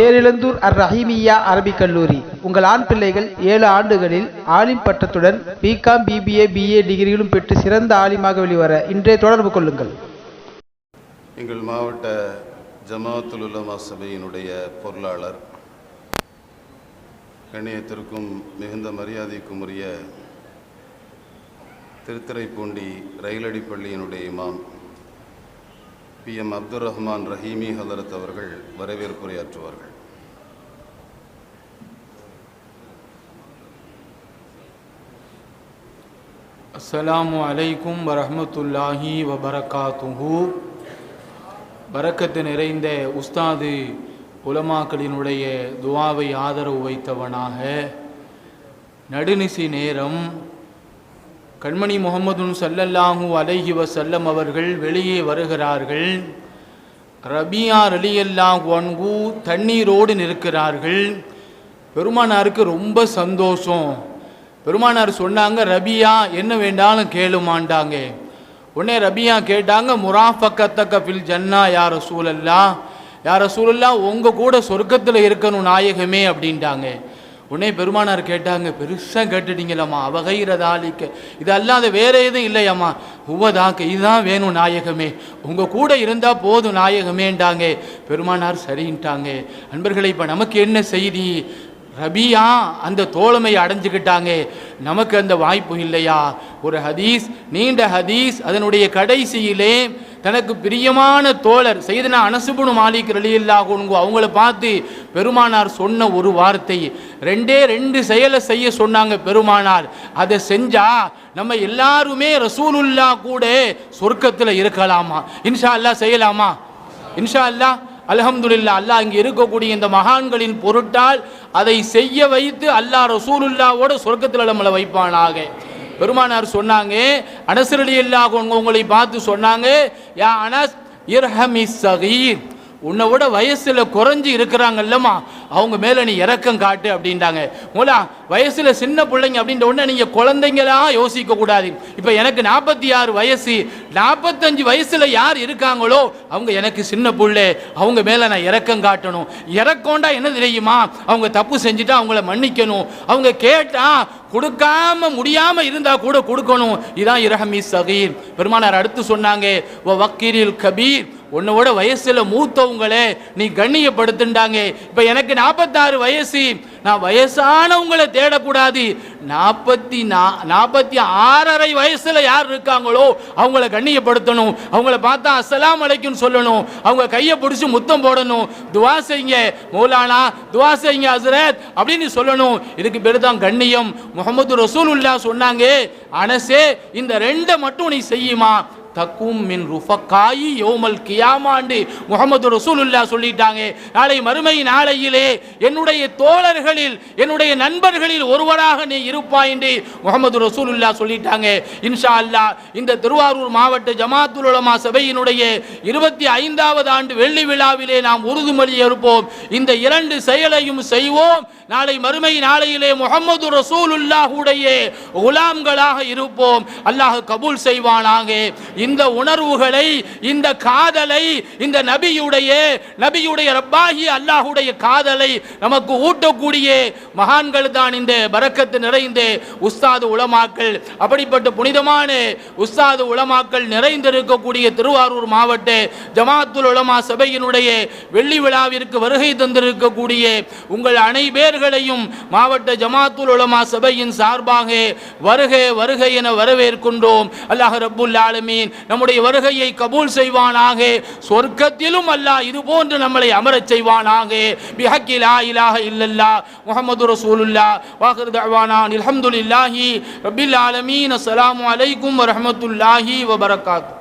தேரிழந்தூர் அர் ரஹீமியா அரபிக் கல்லூரி. உங்கள் ஆண் பிள்ளைகள் ஏழு ஆண்டுகளில் ஆலிம் பட்டத்துடன் பிகாம் பிபிஏ பிஏ டிகிரிகளும் பெற்று சிறந்த ஆலிமாக வெளிவர இன்றே தொடர்பு கொள்ளுங்கள். எங்கள் மாவட்ட ஜமாத்துல் உலமா சபையினுடைய பொருளாளர் கண்ணியத்திற்கும் மிகுந்த மரியாதைக்கும் உரிய திருத்துறைப்பூண்டி ரயிலடிப்பள்ளியினுடைய இமாம் பி எம் அப்துல் ரஹ்மான் ரஹீமி ஹலரத் அவர்கள் வரவேற்புரையாற்றுவார்கள். அஸ்லாம் அலைக்கும் வரஹ்மத்துல்லாஹி துஹு வரக்கத்து நிறைந்த உஸ்தாது உலமாக்களினுடைய துவாவை ஆதரவு வைத்தவனாக. நடுநிசி நேரம் கண்மணி முகமதுன் சல்லல்லாஹு அலைஹி வசல்லம் அவர்கள் வெளியே வருகிறார்கள். ரபியா ரலியல்லாஹ் ஒன்கு தண்ணீரோடு நிற்கிறார்கள். பெருமானாருக்கு ரொம்ப சந்தோஷம். பெருமானார் சொன்னாங்க ரபியா என்ன வேண்டாலும் கேளுமாண்டாங்க. உடனே ரபியா கேட்டாங்க முராஃபக்கத்தக்க ஃபில் ஜன்னா யார சூழல்லா யார சூழல்லா உங்கள் கூட சொர்க்கத்தில் இருக்கணும் நாயகமே அப்படின்ட்டாங்க. உடனே பெருமானார் கேட்டாங்க பெருசாக கேட்டுட்டீங்களம்மா அவகைரதாலிக்க இது அல்லாத வேற எதுவும் இல்லையம்மா. உவதாக்க இதுதான் வேணும் நாயகமே. உங்கள் கூட இருந்தால் போதும் நாயகமேண்டாங்க பெருமானார் சரின்ட்டாங்க. அன்பர்களை இப்போ நமக்கு என்ன செய்தி? ரபியா அந்த தோழமை அடைஞ்சுக்கிட்டாங்க நமக்கு அந்த வாய்ப்பு இல்லையா? ஒரு ஹதீஸ் நீண்ட ஹதீஸ் அதனுடைய கடைசியிலே தனக்கு பிரியமான தோழர் செய்தனா அனசுபுனு மாலிக் ரலியில்லாகுங்க அவங்கள பார்த்து பெருமானார் சொன்ன ஒரு வார்த்தை. ரெண்டே ரெண்டு செயலை செய்ய சொன்னாங்க பெருமானார். அதை செஞ்சா நம்ம எல்லாருமே ரசூலுல்லா கூட சொர்க்கத்தில் இருக்கலாமா? இன்ஷா அல்லாஹ் செய்யலாமா? இன்ஷா அல்லாஹ் அலஹம்துல்லா அல்லாஹ் இங்கே இருக்கக்கூடிய இந்த மகான்களின் பொருட்டால் அதை செய்ய வைத்து அல்லாஹ் ரசூலுல்லாவோட சொர்க்கத்தில் நம்மளை வைப்பானாக. பெருமானார் சொன்னாங்க அனசரடி இல்லாக உங்களை பார்த்து சொன்னாங்க யா அனஸ் இர்ஹமி சகீர். உன்னை விட வயசில் குறைஞ்சி இருக்கிறாங்கல்லம்மா. அவங்க மேலே நீ இறக்கம் காட்டு அப்படின்ட்டாங்க மூலா வயசுல சின்ன பிள்ளைங்க அப்படின்ற உடனே நீங்கள் குழந்தைங்களா யோசிக்க கூடாது. இப்போ எனக்கு நாற்பத்தி ஆறு வயசு. நாற்பத்தஞ்சு வயசில் யார் இருக்காங்களோ அவங்க எனக்கு சின்ன பிள்ளை. அவங்க மேலே நான் இறக்கம் காட்டணும். இறக்கோண்டா என்ன தெரியுமா? அவங்க தப்பு செஞ்சுட்டா அவங்கள மன்னிக்கணும். அவங்க கேட்டால் கொடுக்காம முடியாம இருந்தா கூட கொடுக்கணும். இதான் இரஹமி சகீர். பெருமானார் அடுத்து சொன்னாங்க வக்கீரில் கபீர். உன்னோட வயசில் மூத்தவங்களே நீ கண்ணியப்படுத்துண்டாங்க. இப்போ எனக்கு நாற்பத்தாறு வயசு. நான் வயசானவங்களை தேடக்கூடாது. நாற்பத்தி நா நாற்பத்தி ஆறரை வயசில் யார் இருக்காங்களோ அவங்கள கண்ணியப்படுத்தணும். அவங்கள பார்த்தா அசலாம் அலைக்கும் சொல்லணும். அவங்க கையை பிடிச்சி முத்தம் போடணும். துவா செய்யுங்க மௌலானா துவா செய்யுங்க ஹஸ்ரத் அப்படின்னு சொல்லணும். இதுக்கு பேர் தான் கண்ணியம். முகமது ரசூலுல்லா சொன்னாங்க அனசே இந்த ரெண்டை மட்டும் நீ செய்யுமா? தக்கும் மின் ருஃபக்காயி யோமல் கியாமாண்டு. முகமது ரசூலுல்லா சொல்லிட்டாங்க நாளை மறுமை நாளையிலே என்னுடைய தோழர்களில் என்னுடைய நண்பர்களில் ஒருவராக நீ இருப்பாய் என்று முகமது ரசூலுல்லா சொல்லிட்டாங்க. இன்ஷா அல்லாஹ் இந்த திருவாரூர் மாவட்ட ஜமாத்துல் உலமா சபையினுடைய இருபத்தி ஐந்தாவது ஆண்டு வெள்ளி விழாவிலே நாம் உறுதிமொழி இருப்போம் இந்த இரண்டு செயலையும் செய்வோம். நாளை மறுமை நாளையிலே முகமது ரசூலுல்லாஹுடைய குலாம்களாக இருப்போம். அல்லாஹ் கபூல் செய்வானாக. இந்த உணர்வுகளை இந்த காதலை இந்த நபியுடைய நபியுடைய ரப்பாகி அல்லாஹுடைய காதலை நமக்கு ஊட்டக்கூடிய மகான்கள் தான் இந்த பறக்கத்து நிறைந்த உஸ்தாது உலமாக்கள். அப்படிப்பட்ட புனிதமான உஸ்தாது உலமாக்கள் நிறைந்திருக்கக்கூடிய திருவாரூர் மாவட்ட ஜமாத்துல் உலமா சபையினுடைய வெள்ளி விழாவிற்கு வருகை தந்திருக்கக்கூடிய உங்கள் அனைவர்களையும் மாவட்ட ஜமாத்துல் உலமா சபையின் சார்பாக வருக வருக என வரவேற்கின்றோம். அல்லாஹ் ரபுல் ஆலமீன். நம்முடைய வருகையை கபூல் செய்வானாக. சொர்க்கத்திலும் அல்லாஹ் இது போன்று நம்மளை அமரச் செய்வானாக. பிஹக்கி லா இலாஹ இல்லல்லா முஹம்மது ரசூலுல்லா வாஹிர் தஅவானா அல்ஹம்துலில்லாஹி ரபில் ஆலமீன். அஸ்ஸலாமு அலைக்கும் வரஹ்மத்துல்லாஹி வபரகாத்து